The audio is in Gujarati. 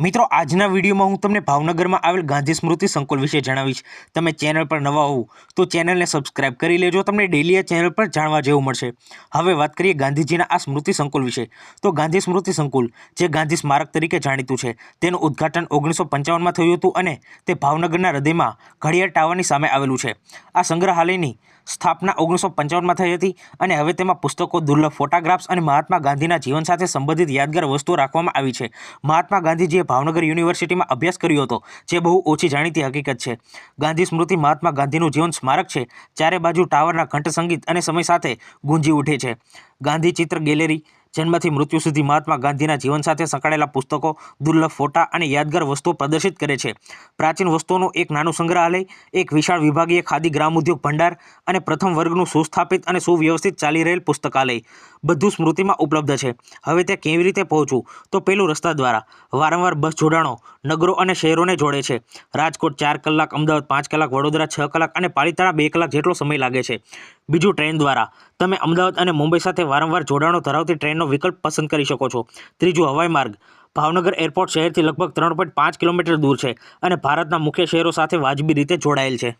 મિત્રો, આજના વિડીયોમાં હું તમને ભાવનગરમાં આવેલ ગાંધી સ્મૃતિ સંકુલ વિશે જણાવીશ. તમે ચેનલ પર નવા હોવ તો ચેનલને સબસ્ક્રાઇબ કરી લેજો. તમને ડેલી આ ચેનલ પર જાણવા જેવું મળશે. હવે વાત કરીએ ગાંધીજીના આ સ્મૃતિ સંકુલ વિશે. તો ગાંધી સ્મૃતિ સંકુલ, જે ગાંધી સ્મારક તરીકે જાણીતું છે, તેનું ઉદ્ઘાટન ઓગણીસો પંચાવનમાં થયું હતું અને તે ભાવનગરના હૃદયમાં ઘડિયાળ ટાવરની સામે આવેલું છે. આ સંગ્રહાલયની સ્થાપના ઓગણીસો પંચાવનમાં થઈ હતી અને હવે તેમાં પુસ્તકો, દુર્લભ ફોટોગ્રાફ્સ અને મહાત્મા ગાંધીના જીવન સાથે સંબંધિત યાદગાર વસ્તુઓ રાખવામાં આવી છે. મહાત્મા ગાંધીજીએ ભાવનગર યુનિવર્સિટીમાં અભ્યાસ કર્યો હતો, જે બહુ ઓછી જાણીતી હકીકત છે. ગાંધી સ્મૃતિ મહાત્મા ગાંધીનું જીવન સ્મારક છે, ચારે બાજુ ટાવરના ઘંટ સંગીત અને સમય સાથે ગુંજી ઉઠે છે. ગાંધી ચિત્ર ગેલેરી જન્મથી મૃત્યુ સુધી મહાત્મા ગાંધીના જીવન સાથે સંકળાયેલા પુસ્તકો, દુર્લભ ફોટા અને યાદગાર વસ્તુઓ પ્રદર્શિત કરે છે. પ્રાચીન વસ્તુઓનું એક નાનું સંગ્રહાલય, એક વિશાળ વિભાગીય ખાદી ગ્રામ ઉદ્યોગ ભંડાર અને પ્રથમ વર્ગનું સુસ્થાપિત અને સુવ્યવસ્થિત ચાલી રહેલ પુસ્તકાલય બધું સ્મૃતિમાં ઉપલબ્ધ છે. હવે તે કેવી રીતે પહોંચવું? તો પેલું રસ્તા દ્વારા. વારંવાર બસ જોડાણો, નગરો અને શહેરોને જોડે છે. રાજકોટ ચાર કલાક, અમદાવાદ પાંચ કલાક, વડોદરા છ કલાક અને પાલિતાણા બે કલાક જેટલો સમય લાગે છે. બીજું ટ્રેન દ્વારા. તમે અમદાવાદ અને મુંબઈ સાથે વારંવાર જોડાણો ધરાવતી ટ્રેનનો વિકલ્પ પસંદ કરી શકો છો. ત્રીજું, હવાઈ માર્ગ. ભાવનગર એરપોર્ટ શહેરથી લગભગ ત્રણ પોઈન્ટ પાંચ કિલોમીટર દૂર છે અને ભારતના મુખ્ય શહેરો સાથે વાજબી રીતે જોડાયેલ છે.